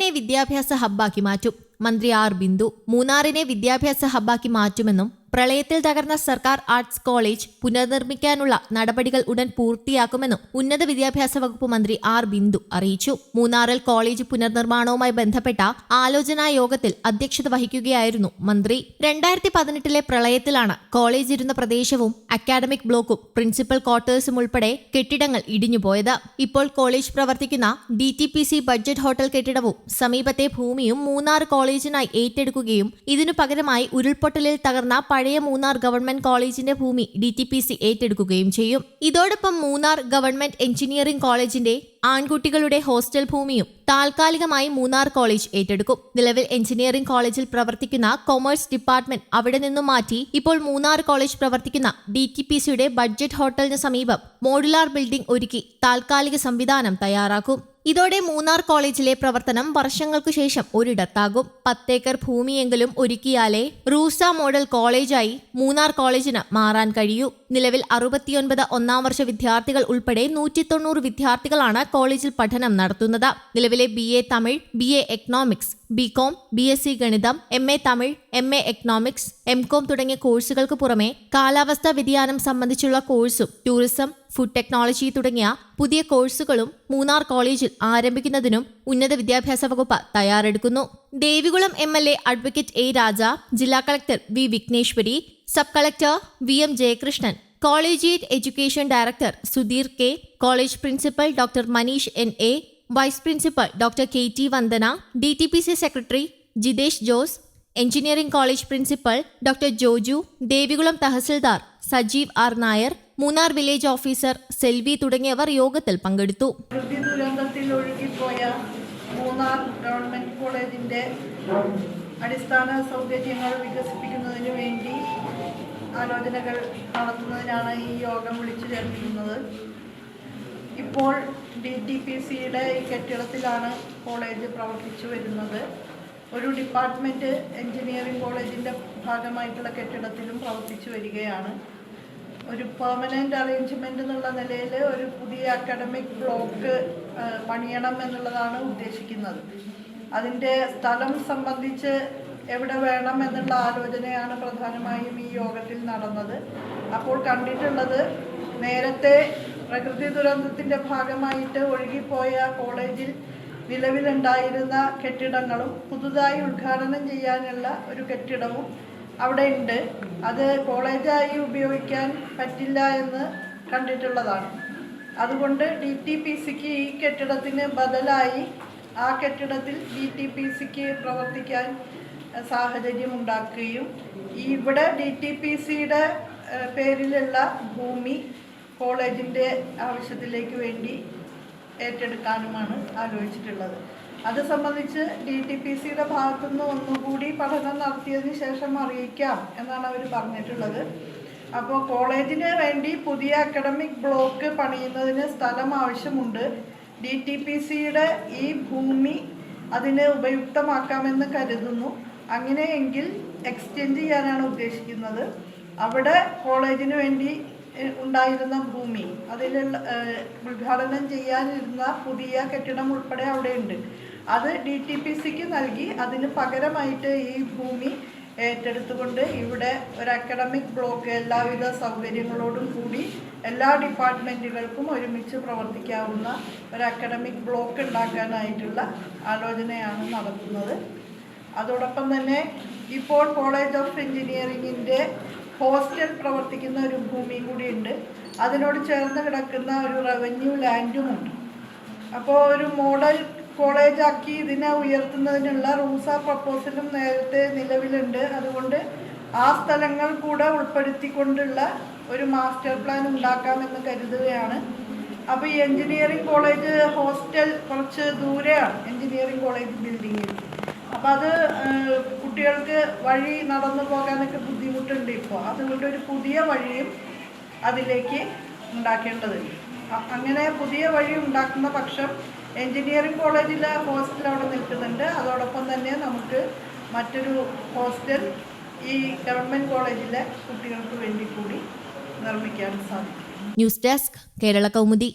മൂന്നാറിനെ വിദ്യാഭ്യാസ ഹബ്ബാക്കി മാറ്റും. മന്ത്രി ആർ ബിന്ദു മൂന്നാറിനെ വിദ്യാഭ്യാസ ഹബ്ബാക്കി മാറ്റുമെന്നും പ്രളയത്തിൽ തകർന്ന സർക്കാർ ആർട്സ് കോളേജ് പുനർനിർമ്മിക്കാനുള്ള നടപടികൾ ഉടൻ പൂർത്തിയാക്കുമെന്നും ഉന്നത വിദ്യാഭ്യാസ വകുപ്പ് മന്ത്രി ആർ ബിന്ദു അറിയിച്ചു. മൂന്നാറിൽ കോളേജ് പുനർനിർമ്മാണവുമായി ബന്ധപ്പെട്ട ആലോചനാ യോഗത്തിൽ അധ്യക്ഷത വഹിക്കുകയായിരുന്നു മന്ത്രി. രണ്ടായിരത്തി പതിനെട്ടിലെ പ്രളയത്തിലാണ് കോളേജ് ഇരുന്ന പ്രദേശവും അക്കാഡമിക് ബ്ലോക്കും പ്രിൻസിപ്പൽ ക്വാർട്ടേഴ്സും ഉൾപ്പെടെ കെട്ടിടങ്ങൾ ഇടിഞ്ഞുപോയത്. ഇപ്പോൾ കോളേജ് പ്രവർത്തിക്കുന്ന D T P C budget hotel കെട്ടിടവും സമീപത്തെ ഭൂമിയും മൂന്നാർ കോളേജിനായി ഏറ്റെടുക്കുകയും ഇതിനു പകരമായി ഉരുൾപൊട്ടലിൽ തകർന്ന പഴയ മൂന്നാർ ഗവൺമെന്റ് കോളേജിന്റെ ഭൂമി ഡി ടി പി സി ഏറ്റെടുക്കുകയും ചെയ്യും. ഇതോടൊപ്പം മൂന്നാർ ഗവൺമെന്റ് എഞ്ചിനീയറിംഗ് കോളേജിന്റെ ആൺകുട്ടികളുടെ ഹോസ്റ്റൽ ഭൂമിയും താൽക്കാലികമായി മൂന്നാർ കോളേജ് ഏറ്റെടുക്കും. നിലവിൽ എഞ്ചിനീയറിംഗ് കോളേജിൽ പ്രവർത്തിക്കുന്ന കൊമേഴ്സ് ഡിപ്പാർട്ട്മെന്റ് അവിടെ നിന്നും മാറ്റി ഇപ്പോൾ മൂന്നാർ കോളേജ് പ്രവർത്തിക്കുന്ന ഡി ടി പി സിയുടെ ബഡ്ജറ്റ് ഹോട്ടലിന് സമീപം മോഡുലാർ ബിൽഡിംഗ് ഒരുക്കി താൽക്കാലിക സംവിധാനം തയ്യാറാക്കും. ഇതോടെ മൂന്നാർ കോളേജിലെ പ്രവർത്തനം വർഷങ്ങൾക്കു ശേഷം ഒരിടത്താകും. പത്തേക്കർ ഭൂമിയെങ്കിലും ഒരുക്കിയാലേ റൂസ മോഡൽ കോളേജായി മൂന്നാർ കോളേജിന് മാറാൻ കഴിയൂ. നിലവിൽ അറുപത്തിയൊൻപത് ഒന്നാം വർഷ വിദ്യാർത്ഥികൾ ഉൾപ്പെടെ നൂറ്റി തൊണ്ണൂറ് വിദ്യാർത്ഥികളാണ് കോളേജിൽ പഠനം നടത്തുന്നത്. നിലവിലെ B A Tamil B A economics B com B S C ഗണിതം M A Tamil M A economics M com തുടങ്ങിയ കോഴ്സുകൾക്ക് പുറമെ കാലാവസ്ഥാ വ്യതിയാനം സംബന്ധിച്ചുള്ള കോഴ്സും ടൂറിസം ഫുഡ് ടെക്നോളജി തുടങ്ങിയ പുതിയ കോഴ്സുകളും മൂന്നാർ കോളേജിൽ ആരംഭിക്കുന്നതിനും ഉന്നത വിദ്യാഭ്യാസ വകുപ്പ് തയ്യാറെടുക്കുന്നു. Devikulam M L A advocate A Raja ജില്ലാ collector V Vigneshwari sub collector V M Jayakrishnan collegiate education director Sudheer K college principal doctor Manish N A vice principal doctor K T Vandana D T P C secretary Jithesh Jose engineering college principal doctor Joju Devikulam tahsildar Sajeev R Nair Munnar village officer Selvi തുടങ്ങിയവർ യോഗത്തിൽ പങ്കെടുത്തു. മൂന്നാർ കോളേജിന്റെ അടിസ്ഥാന സൗകര്യങ്ങൾ വികസിപ്പിക്കുന്നതിന് വേണ്ടി ആലോചനകൾ നടത്തുന്നതിനാണ് ഈ യോഗം വിളിച്ചു ചേർത്തിരുന്നത് ഇപ്പോൾ ഡി ടി പി സിയുടെ ഈ കെട്ടിടത്തിലാണ് കോളേജ് പ്രവർത്തിച്ചു വരുന്നത്. ഒരു ഡിപ്പാർട്ട്മെന്റ് എൻജിനീയറിംഗ് കോളേജിന്റെ ഭാഗമായിട്ടുള്ള കെട്ടിടത്തിലും പ്രവർത്തിച്ചു വരികയാണ്. ഒരു പെർമനന്റ് അറേഞ്ച്മെന്റ് എന്നുള്ള നിലയിൽ ഒരു പുതിയ അക്കാഡമിക് ബ്ലോക്ക് പണിയണം എന്നുള്ളതാണ് ഉദ്ദേശിക്കുന്നത്. അതിന്റെ സ്ഥലം സംബന്ധിച്ച് എവിടെ വേണം എന്നുള്ള ആലോചനയാണ് പ്രധാനമായും ഈ യോഗത്തിൽ നടന്നത്. അപ്പോൾ കണ്ടിട്ടുള്ളത് നേരത്തെ പ്രകൃതി ദുരന്തത്തിന്റെ ഭാഗമായിട്ട് ഒഴുകിപ്പോയ കോളേജിൽ നിലവിലുണ്ടായിരുന്ന കെട്ടിടങ്ങളും പുതുതായി ഉദ്ഘാടനം ചെയ്യാനുള്ള ഒരു കെട്ടിടവും അവിടെ ഉണ്ട്. അത് കോളേജായി ഉപയോഗിക്കാൻ പറ്റില്ല എന്ന് കണ്ടിട്ടുള്ളതാണ്. അതുകൊണ്ട് ഡി ടി പി സിക്ക് ഈ കെട്ടിടത്തിന് ബദലായി ആ കെട്ടിടത്തിൽ ഡി ടി പി സിക്ക് പ്രവർത്തിക്കാൻ സാഹചര്യം ഉണ്ടാക്കുകയും ഇവിടെ ഡി ടി പി സിയുടെ പേരിലുള്ള ഭൂമി കോളേജിന്റെ ആവശ്യത്തിലേക്ക് വേണ്ടി ഏറ്റെടുക്കാനുമാണ് ആലോചിച്ചിട്ടുള്ളത്. അത് സംബന്ധിച്ച് ഡി ടി പി സിയുടെ ഭാഗത്തു നിന്ന് ഒന്നുകൂടി പഠനം നടത്തിയതിന് ശേഷം അറിയിക്കാം എന്നാണ് അവർ പറഞ്ഞിട്ടുള്ളത്. അപ്പോൾ കോളേജിന് വേണ്ടി പുതിയ അക്കാഡമിക് ബ്ലോക്ക് പണിയുന്നതിന് സ്ഥലം ആവശ്യമുണ്ട്. ഡി ടി പി സിയുടെ ഈ ഭൂമി അതിനെ ഉപയുക്തമാക്കാമെന്ന് കരുതുന്നു. അങ്ങനെയെങ്കിൽ എക്സ്റ്റെൻഡ് ചെയ്യാനാണ് ഉദ്ദേശിക്കുന്നത്. അവിടെ കോളേജിന് വേണ്ടി ഉണ്ടായിരുന്ന ഭൂമി അതിലുള്ള ഉദ്ഘാടനം ചെയ്യാനിരുന്ന പുതിയ കെട്ടിടം ഉൾപ്പെടെ അവിടെയുണ്ട്. അത് ഡി ടി പി സിക്ക് നൽകി അതിന് പകരമായിട്ട് ഈ ഭൂമി ഏറ്റെടുത്തുകൊണ്ട് ഇവിടെ ഒരു അക്കാഡമിക് ബ്ലോക്ക് എല്ലാവിധ സൗകര്യങ്ങളോടും കൂടി എല്ലാ ഡിപ്പാർട്ട്മെന്റുകൾക്കും ഒരുമിച്ച് പ്രവർത്തിക്കാവുന്ന ഒരു അക്കാഡമിക് ബ്ലോക്ക് ഉണ്ടാക്കാനായിട്ടുള്ള ആലോചനയാണ് നടത്തുന്നത്. അതോടൊപ്പം തന്നെ ഇപ്പോൾ കോളേജ് ഓഫ് എഞ്ചിനീയറിങ്ങിന്റെ ഹോസ്റ്റൽ പ്രവർത്തിക്കുന്ന ഒരു ഭൂമി കൂടിയുണ്ട്. അതിനോട് ചേർന്ന് കിടക്കുന്ന ഒരു റവന്യൂ ലാൻഡുമുണ്ട് അപ്പോൾ ഒരു മോഡൽ കോളേജാക്കി ഇതിനെ ഉയർത്തുന്നതിനുള്ള റൂസ പ്രപ്പോസലും നേരത്തെ നിലവിലുണ്ട്. അതുകൊണ്ട് ആ സ്ഥലങ്ങൾ കൂടെ ഉൾപ്പെടുത്തിക്കൊണ്ടുള്ള ഒരു മാസ്റ്റർ പ്ലാൻ ഉണ്ടാക്കാമെന്ന് കരുതുകയാണ്. അപ്പോൾ ഈ എഞ്ചിനീയറിംഗ് കോളേജ് ഹോസ്റ്റൽ കുറച്ച് ദൂരെയാണ് എഞ്ചിനീയറിംഗ് കോളേജ് ബിൽഡിങ്ങിൽ അപ്പോൾ അത് കുട്ടികൾക്ക് വഴി നടന്നു പോകാനൊക്കെ ബുദ്ധിമുട്ടുണ്ട് ഇപ്പോൾ അതുകൊണ്ട് ഒരു പുതിയ വഴിയും അതിലേക്ക് ഉണ്ടാക്കേണ്ടതുണ്ട്. അങ്ങനെ പുതിയ വഴി ഉണ്ടാക്കുന്ന പക്ഷം എഞ്ചിനീയറിംഗ് കോളേജിലെ ഹോസ്റ്റൽ അവിടെ നിൽക്കുന്നുണ്ട്. അതോടൊപ്പം തന്നെ നമുക്ക് മറ്റൊരു ഹോസ്റ്റൽ ഈ ഗവൺമെന്റ് കോളേജിലെ കുട്ടികൾക്ക് വേണ്ടി കൂടി നിർമ്മിക്കാൻ സാധിക്കും. News desk Kerala Kaumudi.